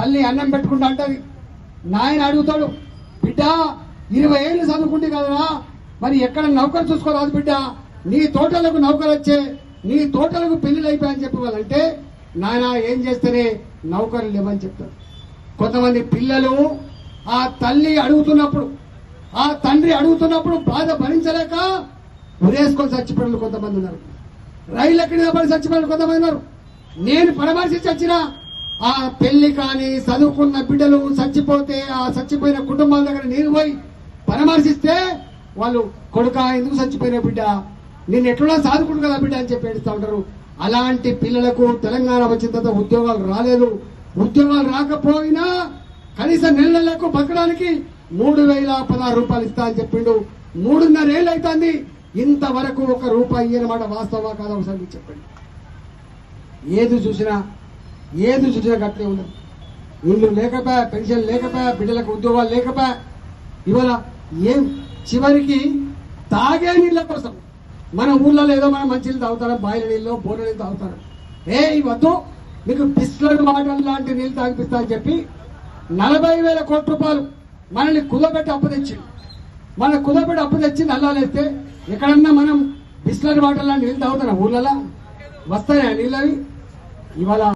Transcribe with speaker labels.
Speaker 1: తల్లి అన్నం పెట్టుకుంటా అంటది. నాయన అడుగుతాడు బిడ్డ ఇరవై ఏళ్ళు చదువుకుంటే కదరా మరి ఎక్కడ నౌకరు చూసుకోరాదు బిడ్డ నీ తోటలకు నౌకరు వచ్చే నీ తోటలకు పెళ్ళిళ్ళు అయిపోయాయని చెప్పవాలంటే నాయన ఏం చేస్తేనే నౌకరు లేవని చెప్తారు. కొంతమంది పిల్లలు ఆ తల్లి అడుగుతున్నప్పుడు ఆ తండ్రి అడుగుతున్నప్పుడు బాధ భరించలేక ఉరేసుకొని చచ్చిపోయిన కొంతమంది ఉన్నారు. రైలు కింద పడి చచ్చిపోయిన కొంతమంది ఉన్నారు. నేను పరామర్శించి వచ్చిన ఆ పెళ్ళి కానీ చదువుకున్న బిడ్డలు చచ్చిపోతే ఆ చచ్చిపోయిన కుటుంబాల దగ్గర నేను పోయి పరామర్శిస్తే వాళ్ళు కొడుక ఎందుకు చచ్చిపోయిన బిడ్డ? నేను ఎట్లా సాధుకుడు కదా బిడ్డ అని చెప్పి ఏడుస్తూ ఉంటారు. అలాంటి పిల్లలకు తెలంగాణ వచ్చిన తర్వాత ఉద్యోగాలు రాలేదు. ఉద్యోగాలు రాకపోయినా కనీసం నెల నెలకు బతకడానికి మూడు వేల పదహారు రూపాయలు ఇస్తా అని చెప్పిండు. మూడున్నర ఏళ్ళు అవుతుంది ఇంతవరకు ఒక రూపాయి అన్నమాట వాస్తవా కాదా ఒకసారి చెప్పండి. ఏది చూసినా ఏది చూసినా గట్లే ఉండదు ఇల్లు లేకపోయా పెన్షన్ లేకపోయా బిడ్డలకు ఉద్యోగాలు లేకపోయా? ఇవాళ ఏం చివరికి తాగే నీళ్ళ కోసం. మన ఊళ్ళలో ఏదో మనం మంచి నీళ్ళు తాగుతారా? బాయిల నీళ్ళు బోర్ల నీళ్ళు తాగుతారు? ఏ వద్దు. మీకు బిస్లర్ వాటర్ లాంటి నీళ్ళు తాగిపిస్తా అని చెప్పి నలభై వేల కోట్ల రూపాయలు మనల్ని కుదబెట్టి అప్పు తెచ్చి మన కుదబెట్టి అప్పు తెచ్చి నల్లాలేస్తే ఎక్కడన్నా మనం బిస్లర్ వాటర్ లాంటి నీళ్ళు తాగుతారా? ఊళ్ళలో వస్తాయా నీళ్ళు అవి? ఇవాళ